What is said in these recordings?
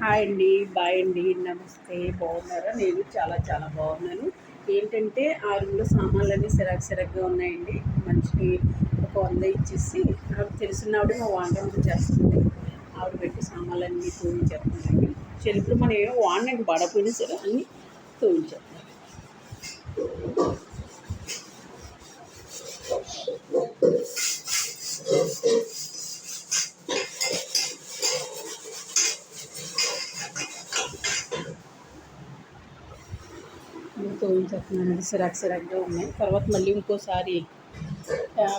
Hi అండి bye అండి నమస్తే బాగున్నారా? నేను చాలా చాలా బాగున్నాను. ఏంటంటే ఆ రూమ్లో సామాన్లన్నీ సిరాక్ సిరాక్గా ఉన్నాయండి. మంచి ఒక వంద ఇచ్చేసి ఆవిడ తెలిసిన ఆవిడ మా వంట చేస్తుంది. ఆవిడ పెట్టి సామాన్లన్నీ తోయించేస్తున్నాయండి చెలుపులు మనం ఏమో వాడినండి పడపోయినా సరే అన్నీ తోయించేస్తున్నాం. తోయించేస్తున్నానండి సిరాక్ సిరాక్గా ఉన్నాయి. తర్వాత మళ్ళీ ఇంకోసారి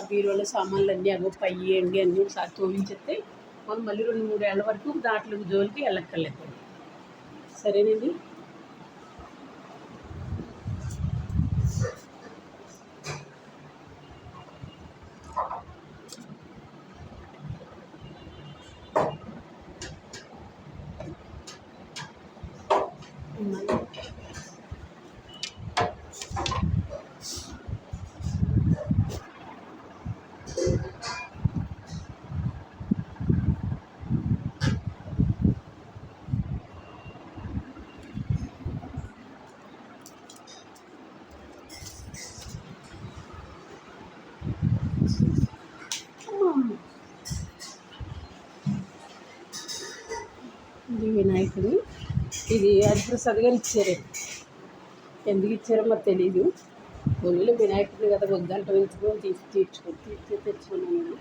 బీరువాలో సామాన్లు అన్నీ అవి పయ్యండి అన్నీ ఒకసారి తోయించేస్తే మనం మళ్ళీ రెండు మూడు ఏళ్ళ వరకు దాంట్లో జోలికి వెళ్ళక్కర్లేదు. సరేనండి మళ్ళీ ఇది వినాయకుడు. ఇది హరిప్రసాద్ గారు ఇచ్చారు. ఎందుకు ఇచ్చారో మాకు తెలీదు. ఒళ్ళు వినాయకుడు కదా ఒక గంట తీసి తీర్చుకొని తీర్చి తెచ్చుకున్నాను నేను.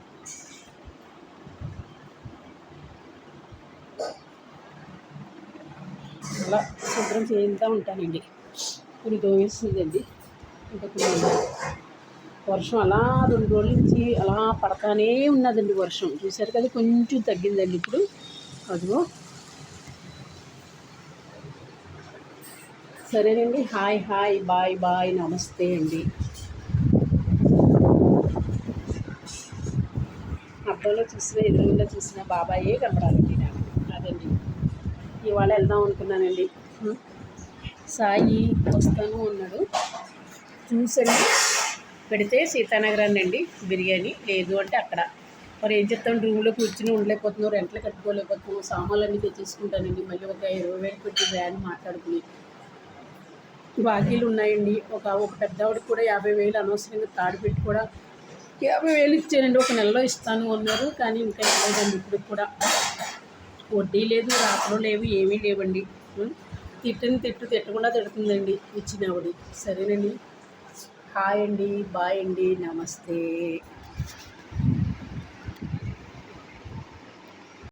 అలా శుభ్రం చేస్తూ ఉంటానండి. కొన్ని దోవేస్తుందండి ఇంకా కొన్ని వర్షం అలా రెండు రోజుల నుంచి అలా పడతానే ఉన్నదండి వర్షం. చూసారు కదా కొంచెం తగ్గిందండి ఇప్పుడు. అదిగో. సరేనండి. హాయ్ హాయ్ బాయ్ బాయ్ నమస్తే అండి. అబ్బాయిలో చూసిన ఎదురుగుండా చూసిన బాబాయే కనపడాలండి నాకు. అదండి. ఇవాళ వెళ్దాం అనుకున్నానండి. సాయి వస్తాను అన్నాడు. చూసండి. పెడితే సీతానగరాన్ని అండి బిర్యానీ లేదు అంటే అక్కడ. మరి ఏం చెప్తాను రూమ్లో కూర్చుని ఉండలేకపోతున్నాం రెంట్లు కట్టుకోలేకపోతున్నాం సామాన్లు అన్నీ తెచ్చేసుకుంటానండి. మళ్ళీ ఒక ఇరవై వేలు పెట్టి వ్యాన్ మాట్లాడుకుని బాకీలు ఉన్నాయండి. ఒక ఒక పెద్దవాడికి కూడా యాభై వేలు అనవసరంగా తాడు పెట్టి కూడా యాభై వేలు ఇచ్చానండి. ఒక నెలలో ఇస్తాను అన్నారు. కానీ ఇంకా ఇవ్వలేదండి ఇప్పుడు కూడా వడ్డీ లేదు రాత్రులు లేవు ఏమీ లేవండి. తిట్టని తిట్టు తిట్టకుండా తిడుతుందండి ఇచ్చిన ఆవిడ. సరేనండి. హాయ్ అండి బాయ్ అండి. నమస్తే.